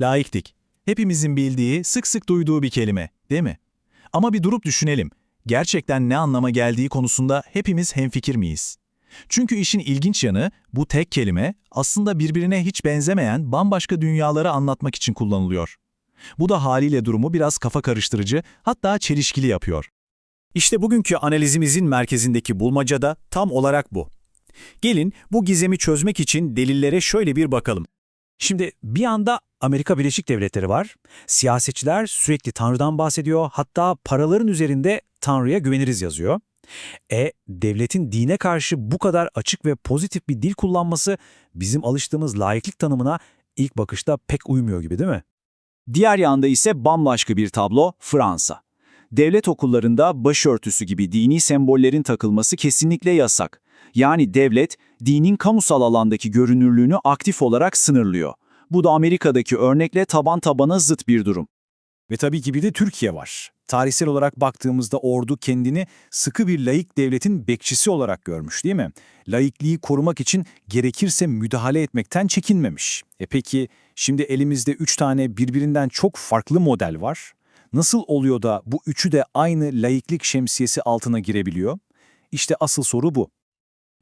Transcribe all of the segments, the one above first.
Laiklik. Hepimizin bildiği, sık sık duyduğu bir kelime, değil mi? Ama bir durup düşünelim. Gerçekten ne anlama geldiği konusunda hepimiz hemfikir miyiz? Çünkü işin ilginç yanı bu tek kelime aslında birbirine hiç benzemeyen bambaşka dünyaları anlatmak için kullanılıyor. Bu da haliyle durumu biraz kafa karıştırıcı, hatta çelişkili yapıyor. İşte bugünkü analizimizin merkezindeki bulmaca da tam olarak bu. Gelin bu gizemi çözmek için delillere şöyle bir bakalım. Şimdi bir anda Amerika Birleşik Devletleri var. Siyasetçiler sürekli Tanrı'dan bahsediyor. Hatta paraların üzerinde Tanrı'ya güveniriz yazıyor. E, devletin dine karşı bu kadar açık ve pozitif bir dil kullanması bizim alıştığımız laiklik tanımına ilk bakışta pek uymuyor gibi değil mi? Diğer yanda ise bambaşka bir tablo Fransa. Devlet okullarında başörtüsü gibi dini sembollerin takılması kesinlikle yasak. Yani devlet, dinin kamusal alandaki görünürlüğünü aktif olarak sınırlıyor. Bu da Amerika'daki örnekle taban tabana zıt bir durum. Ve tabii ki bir de Türkiye var. Tarihsel olarak baktığımızda ordu kendini sıkı bir laik devletin bekçisi olarak görmüş değil mi? Laikliği korumak için gerekirse müdahale etmekten çekinmemiş. E peki şimdi elimizde üç tane birbirinden çok farklı model var. Nasıl oluyor da bu üçü de aynı laiklik şemsiyesi altına girebiliyor? İşte asıl soru bu.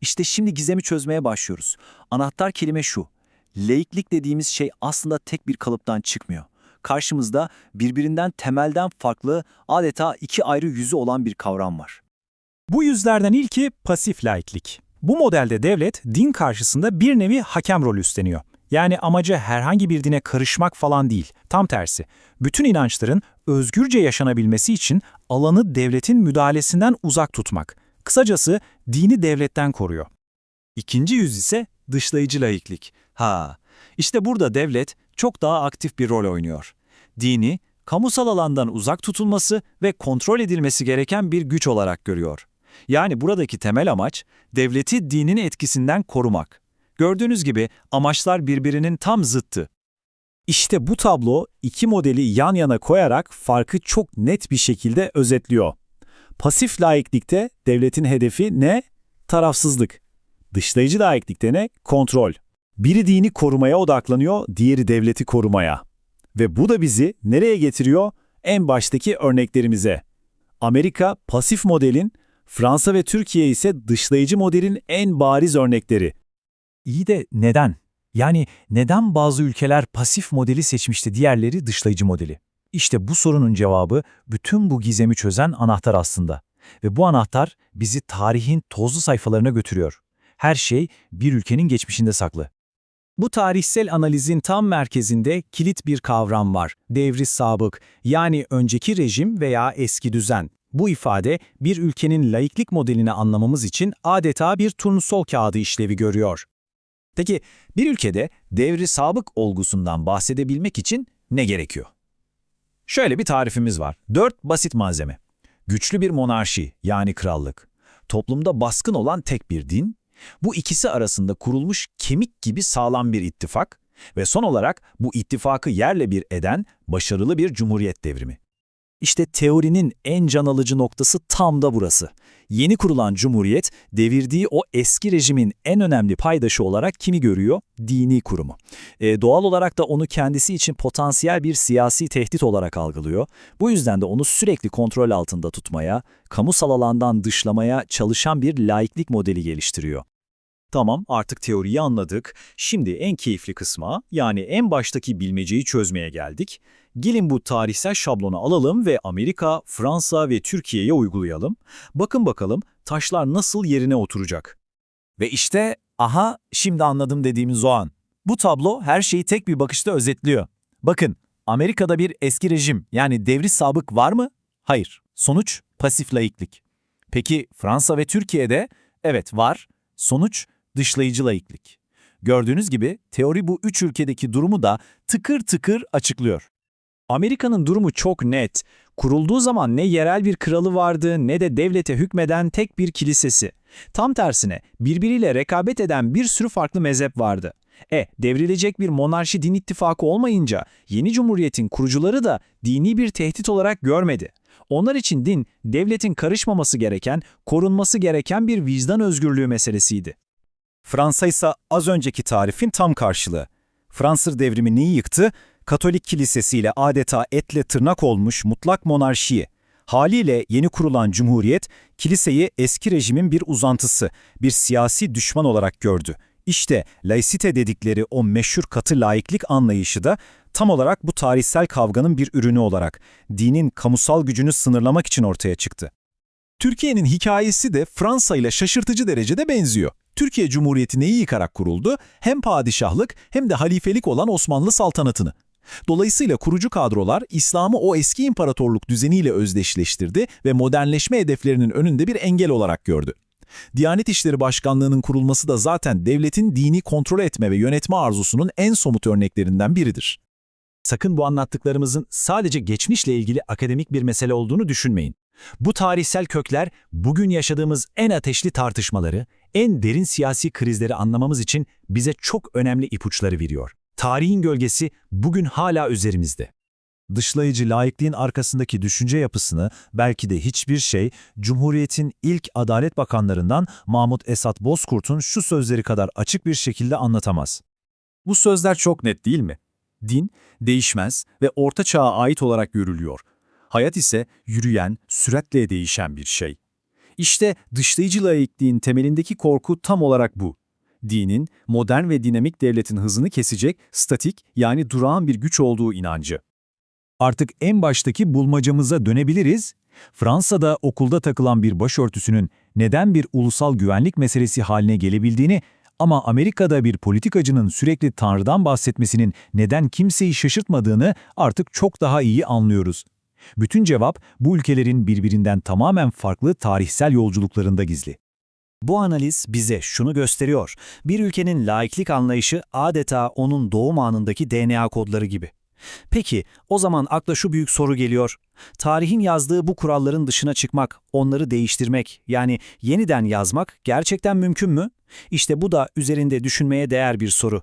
İşte şimdi gizemi çözmeye başlıyoruz. Anahtar kelime şu. Laiklik dediğimiz şey aslında tek bir kalıptan çıkmıyor. Karşımızda birbirinden temelden farklı, adeta iki ayrı yüzü olan bir kavram var. Bu yüzlerden ilki pasif laiklik. Bu modelde devlet din karşısında bir nevi hakem rolü üstleniyor. Yani amacı herhangi bir dine karışmak falan değil. Tam tersi. Bütün inançların özgürce yaşanabilmesi için alanı devletin müdahalesinden uzak tutmak. Kısacası dini devletten koruyor. İkinci yüz ise dışlayıcı laiklik. Ha, işte burada devlet çok daha aktif bir rol oynuyor. Dini, kamusal alandan uzak tutulması ve kontrol edilmesi gereken bir güç olarak görüyor. Yani buradaki temel amaç devleti dinin etkisinden korumak. Gördüğünüz gibi amaçlar birbirinin tam zıttı. İşte bu tablo iki modeli yan yana koyarak farkı çok net bir şekilde özetliyor. Pasif laiklikte devletin hedefi ne? Tarafsızlık. Dışlayıcı laiklikte ne? Kontrol. Biri dini korumaya odaklanıyor, diğeri devleti korumaya. Ve bu da bizi nereye getiriyor? En baştaki örneklerimize. Amerika pasif modelin, Fransa ve Türkiye ise dışlayıcı modelin en bariz örnekleri. İyi de neden? Yani neden bazı ülkeler pasif modeli seçmişti, diğerleri dışlayıcı modeli? İşte bu sorunun cevabı bütün bu gizemi çözen anahtar aslında. Ve bu anahtar bizi tarihin tozlu sayfalarına götürüyor. Her şey bir ülkenin geçmişinde saklı. Bu tarihsel analizin tam merkezinde kilit bir kavram var. Devri sabık, yani önceki rejim veya eski düzen. Bu ifade bir ülkenin laiklik modelini anlamamız için adeta bir turnusol kağıdı işlevi görüyor. Peki bir ülkede devri sabık olgusundan bahsedebilmek için ne gerekiyor? Şöyle bir tarifimiz var. Dört basit malzeme. Güçlü bir monarşi yani krallık. Toplumda baskın olan tek bir din. Bu ikisi arasında kurulmuş kemik gibi sağlam bir ittifak. Ve son olarak bu ittifakı yerle bir eden başarılı bir cumhuriyet devrimi. İşte teorinin en can alıcı noktası tam da burası. Yeni kurulan cumhuriyet devirdiği o eski rejimin en önemli paydaşı olarak kimi görüyor? Dini kurumu. E, doğal olarak da onu kendisi için potansiyel bir siyasi tehdit olarak algılıyor. Bu yüzden de onu sürekli kontrol altında tutmaya, kamusal alandan dışlamaya çalışan bir laiklik modeli geliştiriyor. Tamam artık teoriyi anladık. Şimdi en keyifli kısma yani en baştaki bilmeceyi çözmeye geldik. Gelin bu tarihsel şablonu alalım ve Amerika, Fransa ve Türkiye'ye uygulayalım. Bakın bakalım taşlar nasıl yerine oturacak. Ve işte aha şimdi anladım dediğimiz o an. Bu tablo her şeyi tek bir bakışta özetliyor. Bakın Amerika'da bir eski rejim yani devri sabık var mı? Hayır. Sonuç pasif laiklik. Peki Fransa ve Türkiye'de? Evet var. Sonuç dışlayıcı laiklik. Gördüğünüz gibi teori bu üç ülkedeki durumu da tıkır tıkır açıklıyor. Amerika'nın durumu çok net. Kurulduğu zaman ne yerel bir kralı vardı ne de devlete hükmeden tek bir kilisesi. Tam tersine birbiriyle rekabet eden bir sürü farklı mezhep vardı. E, devrilecek bir monarşi din ittifakı olmayınca yeni cumhuriyetin kurucuları da dini bir tehdit olarak görmedi. Onlar için din, devletin karışmaması gereken, korunması gereken bir vicdan özgürlüğü meselesiydi. Fransa ise az önceki tarifin tam karşılığı. Fransız devrimi neyi yıktı? Katolik kilisesiyle adeta etle tırnak olmuş mutlak monarşiyi, haliyle yeni kurulan cumhuriyet, kiliseyi eski rejimin bir uzantısı, bir siyasi düşman olarak gördü. İşte laisite dedikleri o meşhur katı laiklik anlayışı da tam olarak bu tarihsel kavganın bir ürünü olarak dinin kamusal gücünü sınırlamak için ortaya çıktı. Türkiye'nin hikayesi de Fransa ile şaşırtıcı derecede benziyor. Türkiye Cumhuriyeti neyi yıkarak kuruldu? Hem padişahlık hem de halifelik olan Osmanlı saltanatını. Dolayısıyla kurucu kadrolar İslam'ı o eski imparatorluk düzeniyle özdeşleştirdi ve modernleşme hedeflerinin önünde bir engel olarak gördü. Diyanet İşleri Başkanlığı'nın kurulması da zaten devletin dini kontrol etme ve yönetme arzusunun en somut örneklerinden biridir. Sakın bu anlattıklarımızın sadece geçmişle ilgili akademik bir mesele olduğunu düşünmeyin. Bu tarihsel kökler bugün yaşadığımız en ateşli tartışmaları, en derin siyasi krizleri anlamamız için bize çok önemli ipuçları veriyor. Tarihin gölgesi bugün hala üzerimizde. Dışlayıcı laikliğin arkasındaki düşünce yapısını belki de hiçbir şey Cumhuriyet'in ilk Adalet Bakanlarından Mahmut Esat Bozkurt'un şu sözleri kadar açık bir şekilde anlatamaz. Bu sözler çok net değil mi? Din, değişmez ve orta çağa ait olarak görülüyor. Hayat ise yürüyen, süratle değişen bir şey. İşte dışlayıcı laikliğin temelindeki korku tam olarak bu. Dinin, modern ve dinamik devletin hızını kesecek, statik yani durağan bir güç olduğu inancı. Artık en baştaki bulmacamıza dönebiliriz. Fransa'da okulda takılan bir başörtüsünün neden bir ulusal güvenlik meselesi haline gelebildiğini ama Amerika'da bir politikacının sürekli Tanrı'dan bahsetmesinin neden kimseyi şaşırtmadığını artık çok daha iyi anlıyoruz. Bütün cevap bu ülkelerin birbirinden tamamen farklı tarihsel yolculuklarında gizli. Bu analiz bize şunu gösteriyor. Bir ülkenin laiklik anlayışı adeta onun doğum anındaki DNA kodları gibi. Peki, o zaman akla şu büyük soru geliyor. Tarihin yazdığı bu kuralların dışına çıkmak, onları değiştirmek, yani yeniden yazmak gerçekten mümkün mü? İşte bu da üzerinde düşünmeye değer bir soru.